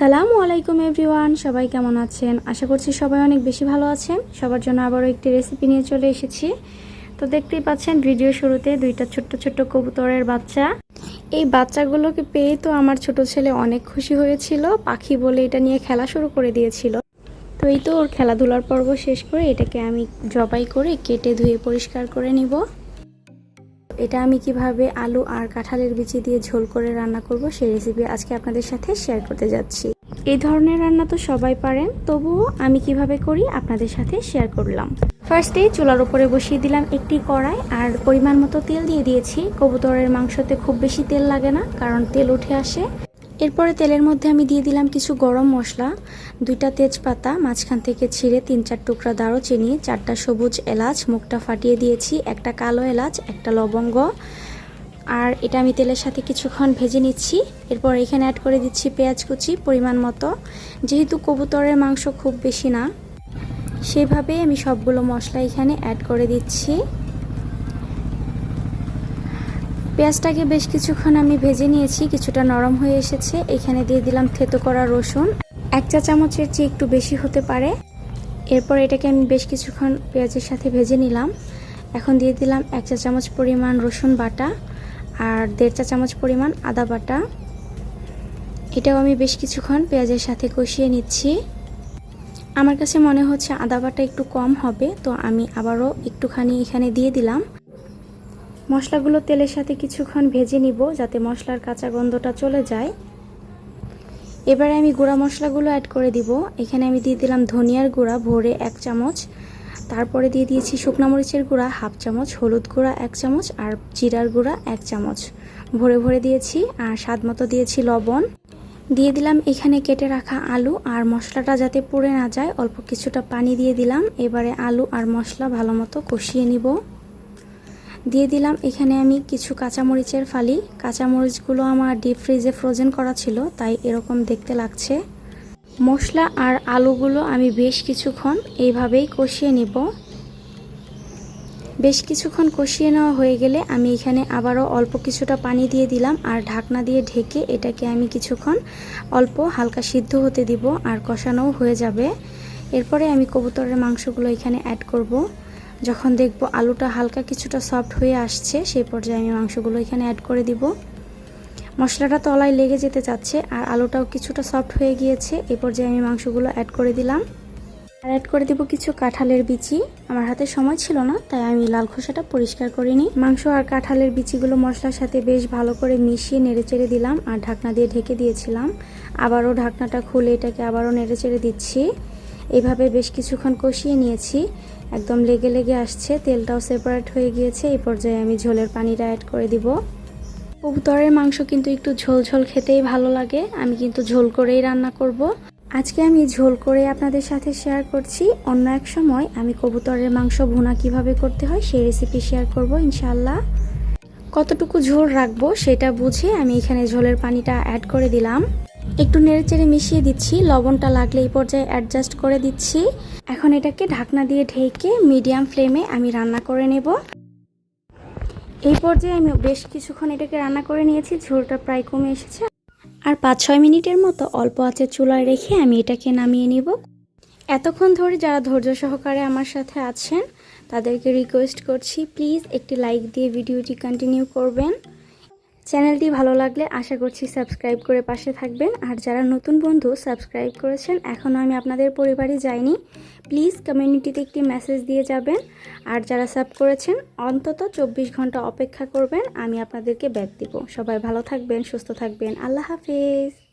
আসসালামু আলাইকুম এভরিওয়ান, সবাই কেমন আছেন? আশা করছি সবাই অনেক বেশি ভালো আছেন। সবার জন্য আবারও একটি রেসিপি নিয়ে চলে এসেছি। তো দেখতেই পাচ্ছেন ভিডিও শুরুতে দুইটা ছোট্ট ছোট্ট কবুতরের বাচ্চা। এই বাচ্চাগুলোকে পেয়ে তো আমার ছোট ছেলে অনেক খুশি হয়েছিল, পাখি বলে এটা নিয়ে খেলা শুরু করে দিয়েছিল। তো এই তো ওর খেলাধুলার পর্ব শেষ করে এটাকে আমি জবাই করে কেটে ধুয়ে পরিষ্কার করে নিব। এটা আমি কীভাবে আলু আর কাঁঠালের বিচি দিয়ে ঝোল করে রান্না করব সেই রেসিপি আজকে আপনাদের সাথে শেয়ার করতে যাচ্ছি। এই ধরনের রান্না তো সবাই পারেন তবুও আমি কীভাবে করি আপনাদের সাথে শেয়ার করলাম। ফার্স্টে চুলার উপরে বসিয়ে দিলাম একটি কড়াই আর পরিমাণ মতো তেল দিয়ে দিয়েছি। কবুতরের মাংসতে খুব বেশি তেল লাগে না, কারণ তেল উঠে আসে। এরপরে তেলের মধ্যে আমি দিয়ে দিলাম কিছু গরম মশলা, দুইটা তেজপাতা, মাঝখান থেকে ছিঁড়ে তিন চার টুকরা দারুচিনি, চারটা সবুজ এলাচ, মুখটা ফাটিয়ে দিয়েছি, একটা কালো এলাচ, একটা লবঙ্গ। আর এটা আমি তেলের সাথে কিছুক্ষণ ভেজে নিচ্ছি। এরপর এখানে অ্যাড করে দিচ্ছি পেঁয়াজ কুচি পরিমাণ মতো। যেহেতু কবুতরের মাংস খুব বেশি না, সেভাবে আমি সবগুলো মশলা এখানে অ্যাড করে দিচ্ছি। পেঁয়াজটাকে বেশ কিছুক্ষণ আমি ভেজে নিয়েছি, কিছুটা নরম হয়ে এসেছে। এখানে দিয়ে দিলাম থেতো করা রসুন। এক চা চামচের চেয়ে একটু বেশি হতে পারে। এরপর এটাকে আমি বেশ কিছুক্ষণ পেঁয়াজের সাথে ভেজে নিলাম। এখন দিয়ে দিলাম এক চা চামচ পরিমাণ রসুন বাটা আর দেড় চা চামচ পরিমাণ আদা বাটা। এটাও আমি বেশ কিছুক্ষণ পেঁয়াজের সাথে কষিয়ে নিচ্ছি। আমার কাছে মনে হচ্ছে আদা বাটা একটু কম হবে, তো আমি আবারও একটুখানি এখানে দিয়ে দিলাম। মশলাগুলো তেলের সাথে কিছুক্ষণ ভেজে নিব যাতে মশলার কাঁচা গন্ধটা চলে যায়। এবারে আমি গুঁড়া মশলাগুলো অ্যাড করে দিব। এখানে আমি দিয়ে দিলাম ধনিয়ার গুঁড়া, ভরে এক চামচ। তারপরে দিয়ে দিয়েছি শুকনো মরিচের গুঁড়া, হাফ চামচ, হলুদ গুঁড়া, এক চামচ আর জিরার গুঁড়া, এক চামচ। ভরে ভরে দিয়েছি আর স্বাদ মতো দিয়েছি লবণ। দিয়ে দিলাম এখানে কেটে রাখা আলু আর মশলাটা যাতে পুড়ে না যায়, অল্প কিছুটা পানি দিয়ে দিলাম। এবারে আলু আর মশলা ভালো মতো কষিয়ে নিব। দিয়ে দিলাম। এখানে আমি কিছু কাঁচামরিচের ফালি। কাঁচামরিচগুলো আমার ডিপ ফ্রিজে ফ্রোজেন করা ছিল, তাই এরকম দেখতে লাগছে। মশলা আর আলুগুলো আমি বেশ কিছুক্ষণ এইভাবেই কষিয়ে নিব। বেশ কিছুক্ষণ কষিয়ে নেওয়া হয়ে গেলে আমি এখানে আবারও অল্প কিছুটা পানি দিয়ে দিলাম আর ঢাকনা দিয়ে ঢেকে এটাকে আমি কিছুক্ষণ অল্প হালকা সিদ্ধ হতে দিব আর কষানোও হয়ে যাবে। এরপরে আমি কবুতরের মাংসগুলো এখানে অ্যাড করব। যখন দেখব আলুটা হালকা কিছুটা সফট হয়ে আসছে, সেই পর্যায়ে আমি মাংসগুলো এখানে অ্যাড করে দিব। মশলাটা তলায় লেগে যেতে চাচ্ছে আর আলুটাও কিছুটা সফট হয়ে গিয়েছে এই পর্যায়ে আমি মাংসগুলো অ্যাড করে দিলাম। আর অ্যাড করে দিব কিছু কাঁঠালের বিচি। আমার হাতে সময় ছিল না, তাই আমি লাল খোসাটা পরিষ্কার করিনি। মাংস আর কাঁঠালের বিচিগুলো মশলার সাথে বেশ ভালো করে মিশিয়ে নেড়েচেড়ে দিলাম আর ঢাকনা দিয়ে ঢেকে দিয়েছিলাম। আবারও ঢাকনাটা খুলে এটাকে আবারও নেড়েচেড়ে দিচ্ছি। এইভাবে বেশ কিছুক্ষণ কষিয়ে নিয়েছি। একদম লেগে লেগে আসছে, তেলটাও সেপারেট হয়ে গিয়েছে, এই পর্যায়ে আমি ঝোলের পানিটা অ্যাড করে দিব। কবুতরের মাংস কিন্তু একটু ঝোল ঝোল খেতেই ভালো লাগে, আমি কিন্তু ঝোল করেই রান্না করব। আজকে আমি ঝোল করে আপনাদের সাথে শেয়ার করছি, অন্য এক সময় আমি কবুতরের মাংস ভুনা কীভাবে করতে হয় সেই রেসিপি শেয়ার করব ইনশাল্লাহ কতটুকু ঝোল রাখব সেটা বুঝে আমি এখানে ঝোলের পানিটা অ্যাড করে দিলাম। একটু নেড়েচেড়ে মিশিয়ে দিচ্ছি, লবণটা লাগলে এই পর্যায়ে অ্যাডজাস্ট করে দিচ্ছি। এখন এটাকে ঢাকনা দিয়ে ঢেকে মিডিয়াম ফ্লেমে আমি রান্না করে নেব। এই পর্যায়ে আমি বেশ কিছুক্ষণ এটাকে রান্না করে নিয়েছি, ঝোলটা প্রায় কমে এসেছে। আর পাঁচ ছয় মিনিটের মতো অল্প আছে চুলায় রেখে আমি এটাকে নামিয়ে নিব। এতক্ষণ ধরে যারা ধৈর্য সহকারে আমার সাথে আছেন, তাদেরকে রিকোয়েস্ট করছি প্লিজ একটি লাইক দিয়ে ভিডিওটি কন্টিনিউ করবেন। চ্যানেলটি ভালো লাগলে আশা করছি সাবস্ক্রাইব করে পাশে থাকবেন। আর যারা নতুন বন্ধু, সাবস্ক্রাইব করেছেন এখনও আমি আপনাদের পরিবারে যাইনি। প্লিজ কমিউনিটিতে একটি মেসেজ দিয়ে যাবেন। আর যারা সাব করেছেন, অন্তত চব্বিশ ঘণ্টা অপেক্ষা করবেন, আমি আপনাদেরকে ব্যাক দিব। সবাই ভালো থাকবেন, সুস্থ থাকবেন। আল্লাহ হাফিজ।